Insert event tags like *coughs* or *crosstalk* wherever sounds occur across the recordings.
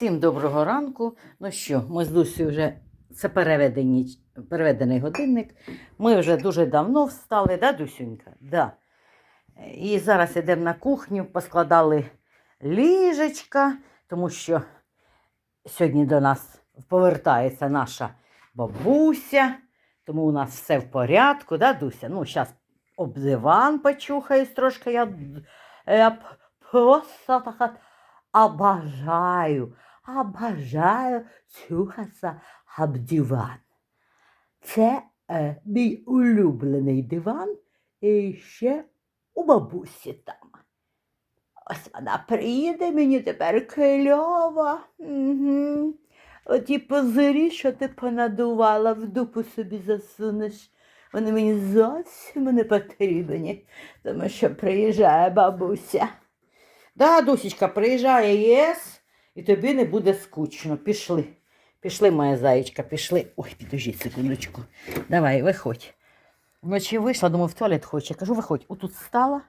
Всім доброго ранку. Ну що, ми з Дусею вже це переведені, переведений годинник. Ми вже дуже давно встали, да, Дусюнька? Да. І зараз йдемо на кухню, поскладали ліжечка, тому що сьогодні до нас повертається наша бабуся, тому у нас все в порядку, да, Дуся? Ну, зараз об диван почухаюсь трошки. Я, просто так обожаю, обожаю чухатися об диван. Це е, мій улюблений диван і ще у бабусі там. Ось вона приїде мені тепер кльова. Угу. Оті позирі, що ти понадувала, в дупу собі засунеш. Вони мені зовсім не потрібні, тому що приїжджає бабуся. Да, Дусечка, приїжджає ЄС, і тобі не буде скучно. Пішли. Пішли, моя заєчка, пішли. Ой, підожди секундочку. Давай, виходь. Вночі вийшла, думаю, в туалет хоче. Кажу, виходь. Отут стала,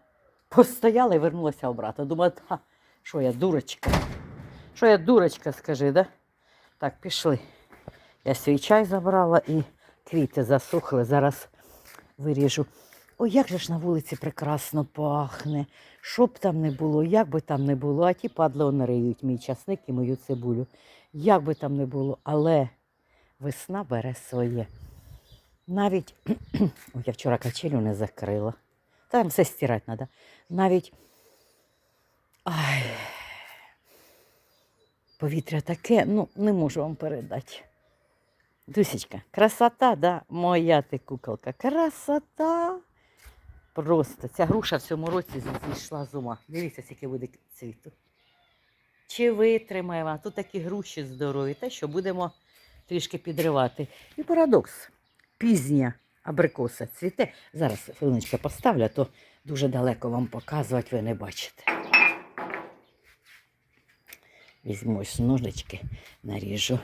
постояла і вернулася обратно. Думаю, та, що я дурочка? Що я дурочка, скажи, да? Так, пішли. Я свій чай забрала і квіти засухли. Зараз виріжу. Ой, як же ж на вулиці прекрасно пахне. Що б там не було, як би там не було, а ті падли риють мій часник і мою цибулю. Як би там не було, але весна бере своє. Навіть *clears throat* Ой, я вчора качелю не закрила. Там все стирати треба. Навіть Ай, повітря таке, ну, не можу вам передати. Дусечка, красота, да? Моя ти куколка. Красота. Просто ця груша в цьому році зійшла з ума. Дивіться, скільки буде цвіту. Чи витримає вона? Тут такі груші здорові, те, що будемо трішки підривати. І парадокс. Пізня абрикоса цвіте. Зараз хвилиночку поставлю, то дуже далеко вам показувати, ви не бачите. Візьму ось ножички, наріжу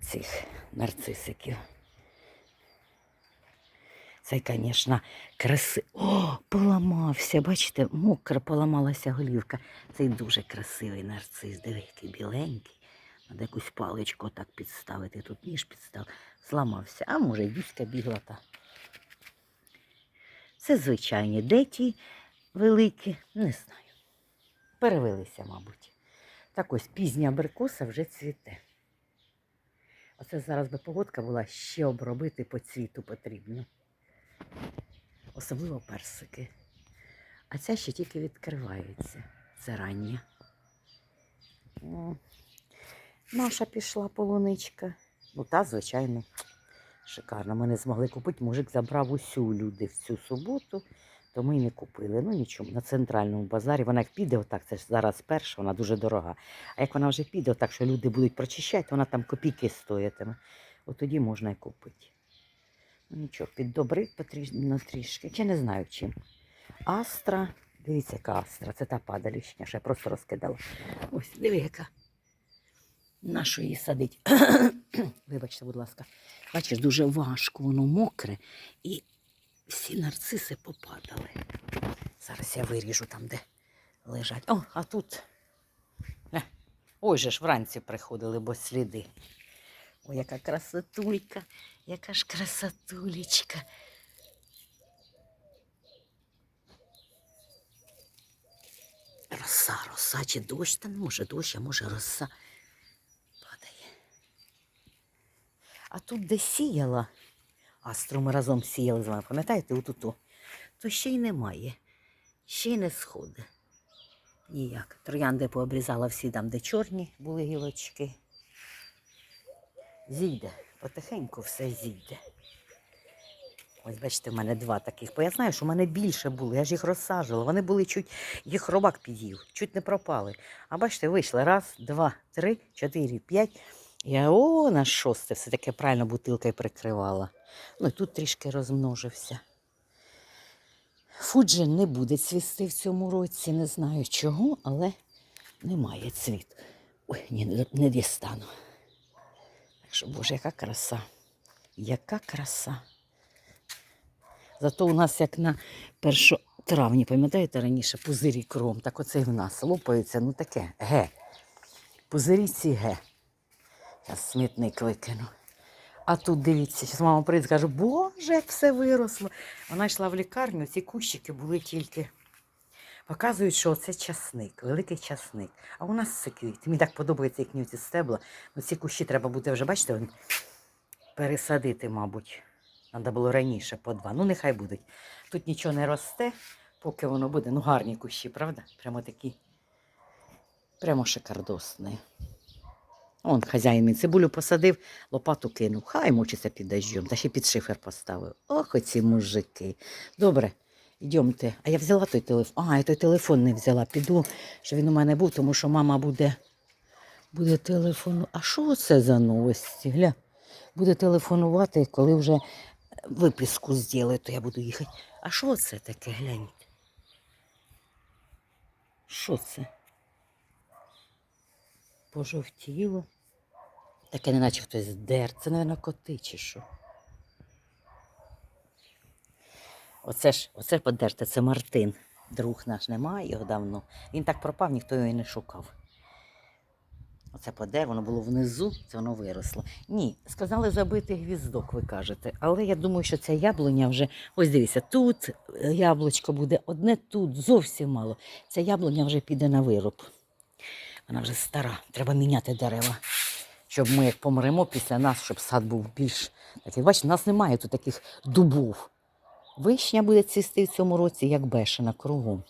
цих нарцисиків. Цей, звісно, краси. О, поламався. Бачите, мокра поламалася голівка. Цей дуже красивий нарцис. Який біленький. Треба якусь паличку так підставити. Тут ніж підстав. Зламався. А може, й дюська бігла та. Це звичайні деті великі, не знаю. Перевелися, мабуть. Так ось пізня абрикоса вже цвіте. Оце зараз би погодка була ще обробити по цвіту потрібно. Особливо персики. А ця ще тільки відкривається. Це рання. О, Наша пішла полуничка. Ну, та, звичайно, шикарно. Ми не змогли купити. Мужик забрав усю люди в цю суботу, то ми й не купили. Ну нічого, на центральному базарі. Вона як піде отак, це ж зараз перша, вона дуже дорога. А як вона вже піде, отак, що люди будуть прочищати, вона там копійки стоятиме. От тоді можна і купити. Ну нічого, піддобрить потрібно трішки. Я не знаю чим. Астра. Дивіться, яка астра. Це та падалішня, що я просто розкидала. Ось, диви, яка. На що її садить? *coughs* Вибачте, будь ласка. Бачиш, дуже важко, воно мокре. І всі нарциси попадали. Зараз я виріжу там, де лежать. О, а тут. Ой же ж вранці приходили, бо сліди. Ой, яка красотулька, яка ж красотулечка. Роса, роса, чи дощ, та не може дощ, а може роса падає. А тут, де сіяла, астру ми разом сіяли з вами, пам'ятаєте, отуту, то ще й немає, ще й не сходить. Ніяк. Троянди пообрізала всі там, де чорні були гілочки. Зійде, потихеньку все зійде. Ось бачите, в мене два таких. Бо я знаю, що в мене більше було. Я ж їх розсаджувала. Вони були чуть, їх робак під'їв, чуть не пропали. А бачите, вийшли раз, два, три, чотири, п'ять. Я о, на шосте все таки правильно бутилкою прикривала. Ну і тут трішки розмножився. Фуджин не буде цвісти в цьому році, не знаю чого, але немає цвіт. Ой, ні, не дістану. Що, Боже, яка краса. Яка краса. Зато у нас як на 1 травні, пам'ятаєте раніше, пузирі кром, так оце і в нас лопається, ну таке, ге. Пузирі ці ге. Зараз смітник викину. А тут дивіться, зараз мама прийде і скаже, боже, як все виросло. Вона йшла в лікарню, ці кущики були тільки. Показують, що це часник, великий часник. А у нас це квіт. Мені так подобається, як ці стебла. Ну, ці кущі треба буде вже, бачите, пересадити, мабуть. Треба було раніше по два. Ну, нехай будуть. Тут нічого не росте, поки воно буде. Ну, гарні кущі, правда? Прямо такі. Прямо шикардосні. Он хазяїн цибулю посадив, лопату кинув. Хай мучиться під дощем, та ще під шифер поставив. Ох, оці мужики. Добре, йдемте. А я взяла той телефон. А, я той телефон не взяла. Піду, що він у мене був, тому що мама буде, буде телефонувати. А що це за новості? Гля. Буде телефонувати, коли вже виписку зроблять, то я буду їхати. А що це таке, гляньте? Що це? Пожовтіло. Таке неначе хтось здер. Це, мабуть, коти чи що. Оце ж, оце ж подерте, це Мартин. Друг наш немає його давно. Він так пропав, ніхто його і не шукав. Оце подер, воно було внизу, це воно виросло. Ні, сказали забити гвіздок, ви кажете. Але я думаю, що ця яблуня вже. Ось дивіться, тут е, яблучко буде одне тут, зовсім мало. Ця яблуня вже піде на вируб. Вона вже стара, треба міняти дерева. Щоб ми як помремо після нас, щоб сад був більш такий. Бачите, нас немає тут таких дубов. Вишня буде цвісти в цьому році, як бешена, кругом.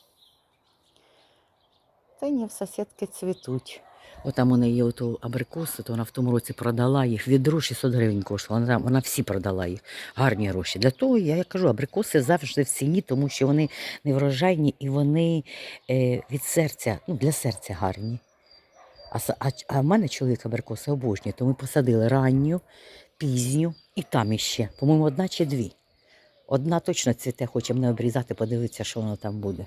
Та ні, в сусідки цвітуть. Отам у неї є оту абрикосу, то вона в тому році продала їх. Відро 600 гривень коштувала. Вона, вона всі продала їх. Гарні гроші. Для того я, я кажу, абрикоси завжди в ціні, тому що вони неврожайні і вони е, від серця, ну, для серця гарні. А, а, а в мене чоловік абрикоси обожнює, то ми посадили ранню, пізню і там іще. По-моєму, одна чи дві. Одна точно цвіте, хоче мене обрізати, подивитися, що воно там буде.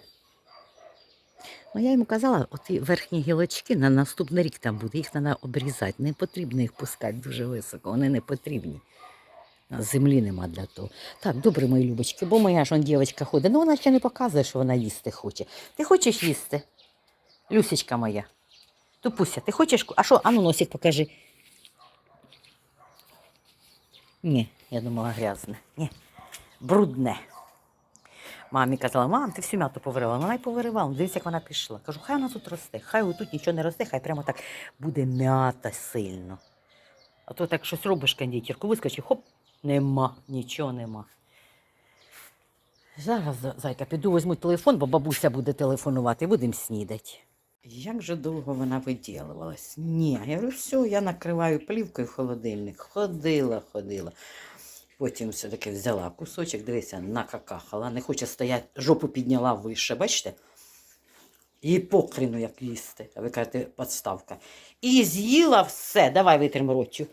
Ну, я йому казала, оті верхні гілочки на наступний рік там буде, їх треба обрізати. Не потрібно їх пускати дуже високо, вони не потрібні. Землі нема для того. Так, добре, мої любочки, бо моя ж он дівчинка ходить. Ну вона ще не показує, що вона їсти хоче. Ти хочеш їсти? Люсечка моя. Тупуся, ти хочеш? А що? Ану носик покажи. Ні, я думала грязне. Ні. Брудне. Мамі казала, мам, ти всю м'яту повиривала. Вона й повиривала. Дивись, як вона пішла. Кажу, хай вона тут росте, хай отут нічого не росте, хай прямо так буде м'ята сильно. А то так щось робиш кондитерку, вискочив, хоп, нема, нічого нема. Зараз, зайка, піду візьму телефон, бо бабуся буде телефонувати, будемо снідати. Як же довго вона виділувалась? Ні, я говорю, все, я накриваю плівкою в холодильник. Ходила, ходила. Потім все-таки взяла кусочок, дивися, накакахала, не хоче стояти, жопу підняла вище, бачите? Їй покрину, як їсти. А ви кажете, подставка. І з'їла все. Давай витрим ротю.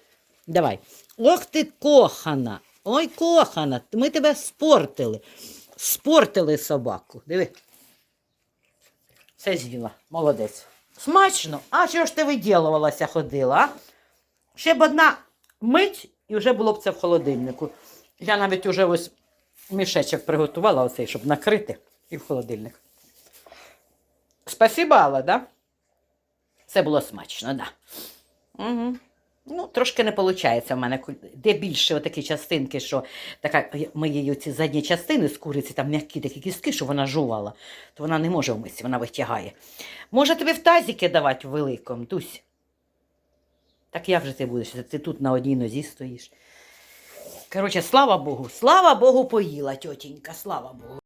Давай. Ох ти кохана. Ой, кохана, ми тебе спортили. Спортили собаку. Диви. Все з'їла. Молодець. Смачно. А що ж ти виділувалася, ходила? А? Ще б одна мить і вже було б це в холодильнику. Я навіть уже ось мішечок приготувала, оцей, щоб накрити і в холодильник. Спасибо, Алла, да? Це було смачно, да. Угу. Ну, трошки не виходить в мене. Де більше отакі частинки, що така мої ці задні частини з куриці, там м'які такі кістки, що вона жувала, то вона не може в мисці, вона витягає. Може тобі в тазіки давати великому, Дусь? Так як же ти будеш? Ти тут на одній нозі стоїш. Коротше, слава Богу, слава Богу, поїла тьотінька, слава Богу.